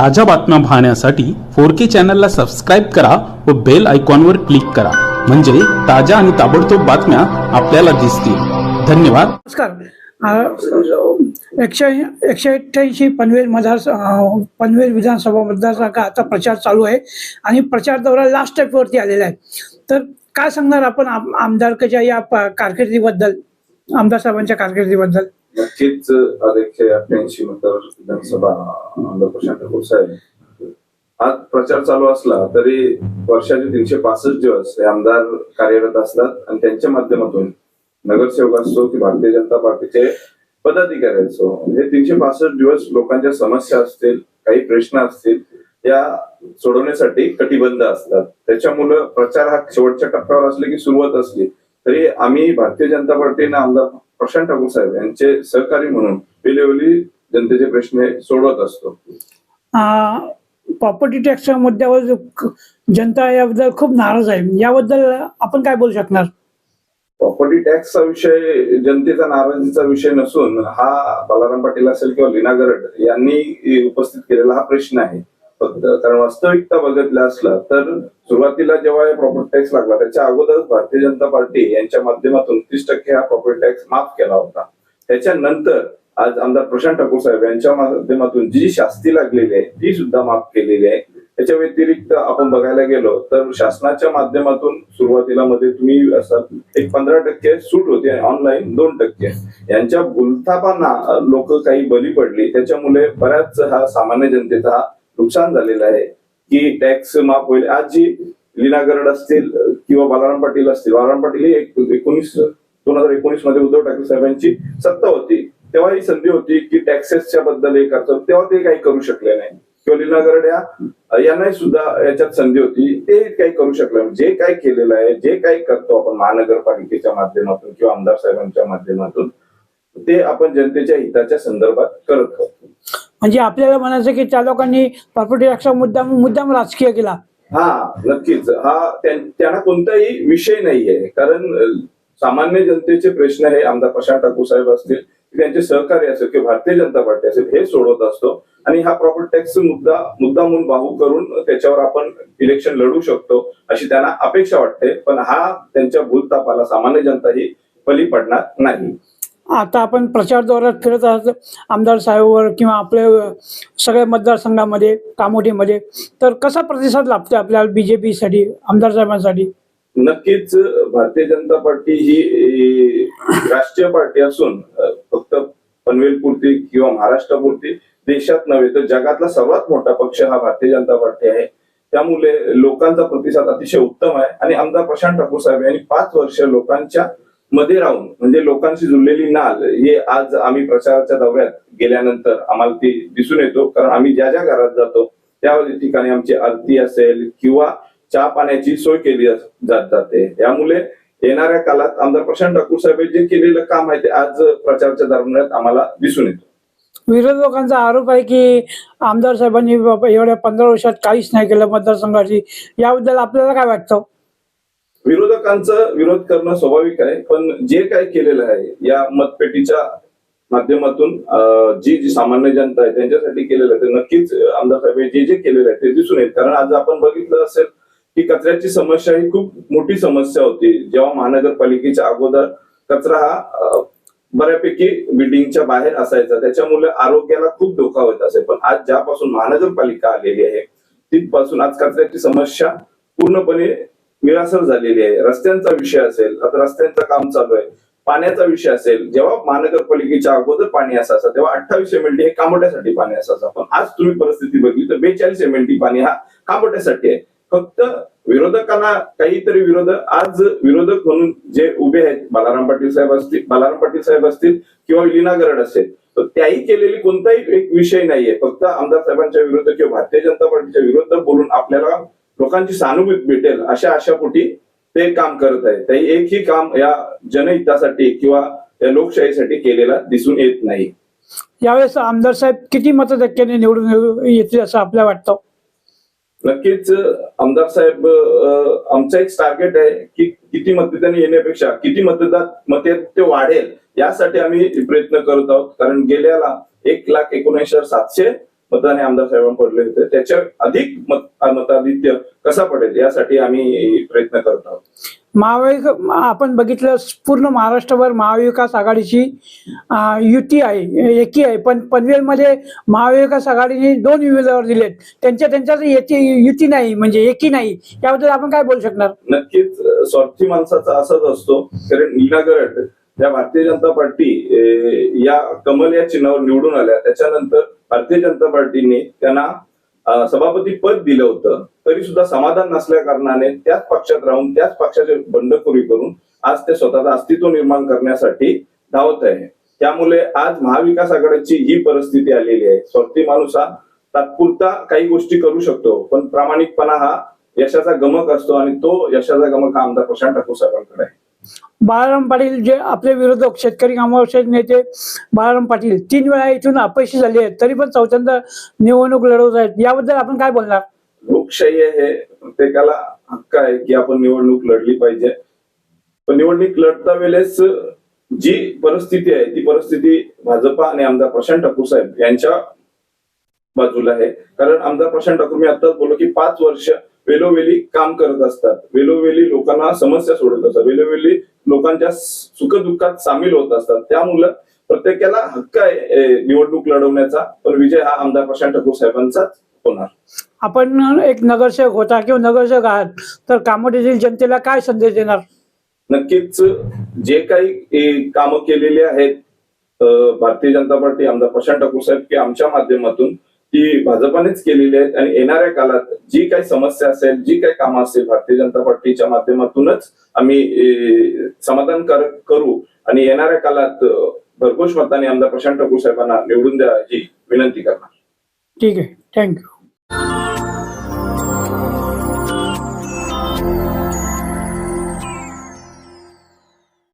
ताज्या बातम्या पाहण्यासाठी फोर के चॅनलला सबस्क्राईब करा व बेल आयकॉनवर क्लिक करा. म्हणजे ताज्या आणि ताबडतोब बातम्या आपल्याला दिसतील. धन्यवाद. नमस्कार. एकशे एकशे अठ्ठ्याऐंशी पनवेल मतदार पनवेल विधानसभा मतदारसंघ आता प्रचार चालू आहे आणि प्रचार दौरा लास्ट स्टेपवरती आलेला आहे. तर काय सांगणार आपण आमदारकाच्या या कारकिर्दीबद्दल आमदार साहेबांच्या कारकिर्दीबद्दल? नक्कीच आज एकशे अठ्ठ्याऐंशी मतदार विधानसभा आमदार प्रशांत गोसाळे आज प्रचार चालू असला तरी वर्षाचे तीनशे पासष्ट दिवस हे आमदार कार्यरत असतात आणि त्यांच्या माध्यमातून नगरसेवक असो की भारतीय जनता पार्टीचे पदाधिकारी असो हे तीनशे पासष्ट दिवस लोकांच्या समस्या असतील काही प्रश्न असतील या सोडवण्यासाठी कटिबद्ध असतात. त्याच्यामुळं प्रचार हा शेवटच्या टप्प्यावर असले की सुरुवात असली तरी आम्ही भारतीय जनता पार्टीने आमदार प्रशांत ठाकूर साहेब यांचे सहकारी म्हणून वेळोवेळी जनतेचे प्रश्न सोडवत असतो. प्रॉपर्टी टॅक्सच्या मुद्द्यावर जनता याबद्दल खूप नाराज आहे. याबद्दल आपण काय बोलू शकणार? प्रॉपर्टी टॅक्सचा विषय जनतेचा नाराजीचा विषय नसून हा बालाराम पाटील असेल किंवा लीना गरड यांनी उपस्थित केलेला हा प्रश्न आहे. फक्त. कारण वास्तविकता बघितलं असलं तर सुरुवातीला जेव्हा हे प्रॉपर्टी टॅक्स लागला त्याच्या अगोदरच भारतीय जनता पार्टी यांच्या माध्यमातून तीस टक्के हा प्रॉपर्टी टॅक्स माफ केला होता. त्याच्यानंतर आज आमदार प्रशांत ठाकूर साहेब यांच्या माध्यमातून जी शास्ती लागलेली आहे ती सुद्धा माफ केलेली आहे. त्याच्या व्यतिरिक्त आपण बघायला गेलो तर शासनाच्या माध्यमातून सुरुवातीला मध्ये तुम्ही असं एक पंधरा टक्के सूट होती आणि ऑनलाईन दोन टक्के. यांच्या भूलथापांना लोक काही बली पडली. त्याच्यामुळे बऱ्याच हा सामान्य जनतेचा हा नुकसान झालेलं आहे. की टॅक्स माफ होईल आज जी लीना गरड असतील किंवा बालाराम पाटील असतील बालाराम पाटील ही एकोणीस दोन हजार एकोणीसमध्ये उद्धव ठाकरे साहेबांची सत्ता होती. तेव्हा ही संधी होती की टॅक्सेसच्या बद्दल हे करतो तेव्हा ते काही करू शकले नाही. किंवा लीना गरड या यांनाही सुद्धा याच्यात संधी होती. ते काही करू शकले नाही. जे काही केलेलं आहे जे काही करतो आपण महानगरपालिकेच्या माध्यमातून किंवा आमदार साहेबांच्या माध्यमातून ते आपण जनतेच्या हिताच्या संदर्भात करत आहोत. म्हणजे आपल्याला म्हणायचं की त्या लोकांनी प्रॉपर्टी रक्षा मुद्दाम मुद्दाम राजकीय केला. हा नक्कीच. हा त्यांना कोणताही विषय नाहीये. कारण सामान्य जनतेचे प्रश्न हे आमदार प्रशांत ठाकूर साहेब असतील त्यांचे सहकारी असेल किंवा भारतीय जनता पार्टी असेल हे सोडवत असतो. आणि हा प्रॉपर्टी टॅक्स मुद्दा मुद्दा म्हणून बाहू करून त्याच्यावर आपण इलेक्शन लढू शकतो अशी त्यांना अपेक्षा वाटते. पण हा त्यांच्या भूलतापाला सामान्य जनता ही पली पडणार नाही. आता आपण प्रचार दौऱ्यात फिरत आहात. आमदार साहेबवर किंवा आपल्या सगळ्या मतदारसंघामध्ये कामोठीमध्ये. तर कसा प्रतिसाद लाभतो आपल्याला बीजेपीसाठी आमदार साहेबांसाठी? नक्कीच भारतीय जनता पार्टी ही राष्ट्रीय पार्टी असून फक्त पनवेलपुरती किंवा महाराष्ट्रापुरती देशात नव्हे तर जगातला सर्वात मोठा पक्ष हा भारतीय जनता पार्टी आहे. त्यामुळे लोकांचा प्रतिसाद अतिशय उत्तम आहे. आणि आमदार प्रशांत ठाकूर साहेब यांनी पाच वर्ष लोकांच्या मध्ये राहून म्हणजे लोकांशी जुळलेली नाल हे आज आम्ही प्रचाराच्या दौऱ्यात गेल्यानंतर आम्हाला ती दिसून येतो. कारण आम्ही ज्या ज्या घरात जातो त्या ठिकाणी आमची आरती असेल किंवा चहा पाण्याची सोय केली जात जाते. त्यामुळे येणाऱ्या काळात आमदार प्रशांत ठाकूर साहेब जे केलेलं काम आहे ते आज प्रचाराच्या दरम्यान आम्हाला दिसून येतं. विरोधकांचा आरोप आहे की आमदार साहेबांनी बाबा एवढ्या पंधरा वर्षात काहीच नाही केलं मतदारसंघाची याबद्दल आपल्याला काय वाटतं? विरोधकांचं विरोध करणं स्वाभाविक आहे पण जे काय केलेलं आहे या मतपेटीच्या माध्यमातून जी जी सामान्य जनता आहे त्यांच्यासाठी केलेलं आहे ते नक्कीच आमदार साहेब हे जे जे केलेलं आहे ते दिसून येत कारण आज आपण बघितलं असेल की कचऱ्याची समस्या ही खूप मोठी समस्या होती. जेव्हा महानगरपालिकेच्या अगोदर कचरा हा बऱ्यापैकी बिल्डिंगच्या बाहेर असायचा त्याच्यामुळे आरोग्याला खूप धोका होत असे. पण आज ज्यापासून महानगरपालिका आलेली आहे तिथपासून आज कचऱ्याची समस्या पूर्णपणे निरासर झालेली आहे. रस्त्यांचा विषय असेल आता रस्त्यांचं काम चालू आहे. पाण्याचा विषय असेल जेव्हा महानगरपालिकेच्या अगोदर पाणी असायचं तेव्हा अठ्ठावीस एम एल हे कांबोट्यासाठी पाणी असायचं. पण आज तुम्ही परिस्थिती बघितली तर बेचाळीस एम एल पाणी हा कांबोट्यासाठी आहे. फक्त विरोधकांना काहीतरी विरोध आज विरोधक म्हणून जे उभे आहेत बालाराम पाटील साहेब असतील बालाराम पाटील साहेब असतील किंवा विलीना गरड असेल तर त्याही केलेली कोणताही एक विषय नाहीये. फक्त आमदार साहेबांच्या विरुद्ध किंवा भारतीय जनता पार्टीच्या विरुद्ध बोलून आपल्याला लोकांची सहानुभूती भेटेल अशा आशापोटी ते काम करत आहे ते एकही काम या जनहितासाठी किंवा या लोकशाहीसाठी केलेला दिसून येत नाही. यावेळेस आमदार साहेब किती मतटक्क्याने निवडून येतील असं आपल्याला वाटतं? नक्कीच आमदार साहेब आमचं एक टार्गेट आहे की किती मतदान येण्यापेक्षा किती मतदार मते ते वाढेल यासाठी आम्ही प्रयत्न करत आहोत. कारण गेल्याला एक लाख एकोणऐंशी हजार मताने आमदार साहेबांना पडले होते. त्याच्या अधिक मत मताधिक्य कसा पडेल यासाठी आम्ही प्रयत्न करत आहोत. महाविक आपण बघितलं पूर्ण महाराष्ट्रभर महाविकास आघाडीची युती आहे एकी आहे. पण पनवेलमध्ये महाविकास आघाडीने दोन उमेदवार दिलेत. त्यांच्या त्यांच्यात येती युती नाही म्हणजे एकी नाही. याबद्दल आपण काय बोलू शकणार? नक्कीच स्वार्थी माणसाचा असाच असतो. कारण नीना गरड या भारतीय जनता पार्टी या कमल या चिन्हावर निवडून आल्या. त्याच्यानंतर भारतीय जनता पार्टीने त्यांना सभापती पद दिलं होतं. तरी सुद्धा समाधान नसल्या कारणाने त्याच पक्षात राहून त्याच पक्षाचे बंडखोरी करून आज ते स्वतःचं अस्तित्व निर्माण करण्यासाठी धावत आहे. त्यामुळे आज महाविकास आघाडीची ही परिस्थिती आलेली आहे. स्वार्थी माणूस हा तात्पुरता काही गोष्टी करू शकतो पण प्रामाणिकपणा हा यशाचा गमक असतो आणि तो यशाचा गमक हा आमदार प्रशांत ठाकूर साहेबांकडे आहे. बाळाराम पाटील जे आपले विरोधक शेतकरी कामावरचे नेते बाळाराम पाटील तीन वेळा इथून अपयशी झाले आहेत तरी पण चौथ्यांदा निवडणूक लढवत आहेत. याबद्दल आपण काय बोलणार? लोकशाही आहे प्रत्येकाला हक्क आहे की आपण निवडणूक लढली पाहिजे. पण निवडणूक लढता वेळेस जी परिस्थिती आहे ती परिस्थिती भाजपा आणि आमदार प्रशांत ठाकूर साहेब यांच्या बाजूला आहे. कारण आमदार प्रशांत ठाकूर मी आताच बोललो की पाच वर्ष वेळोवेळी काम करत असतात. वेळोवेळी लोकांना समस्या सोडत असतात. वेळोवेळी लोकांच्या सुखदुःखात सामील होत असतात. त्यामुळं प्रत्येकाला हक्क आहे निवडणूक लढवण्याचा. पण विजय हा आमदार प्रशांत ठाकूर साहेबांचाच होणार. आपण एक नगरसेवक होता किंवा नगरसेवक आहात तर कामोडीतील जनतेला काय संदेश देणार? नक्कीच जे काही कामं केलेली आहेत भारतीय जनता पार्टी आमदार प्रशांत ठाकूर साहेब की आमच्या माध्यमातून ती भाजपानेच केलेली आहेत आणि येणाऱ्या काळात जी काही समस्या असेल जी काही कामं असेल भारतीय जनता पार्टीच्या माध्यमातूनच आम्ही समाधान करू आणि येणाऱ्या काळात भरघोष मताने आमदार प्रशांत ठाकूर साहेबांना निवडून द्या ही विनंती करणार. ठीक आहे. थँक्यू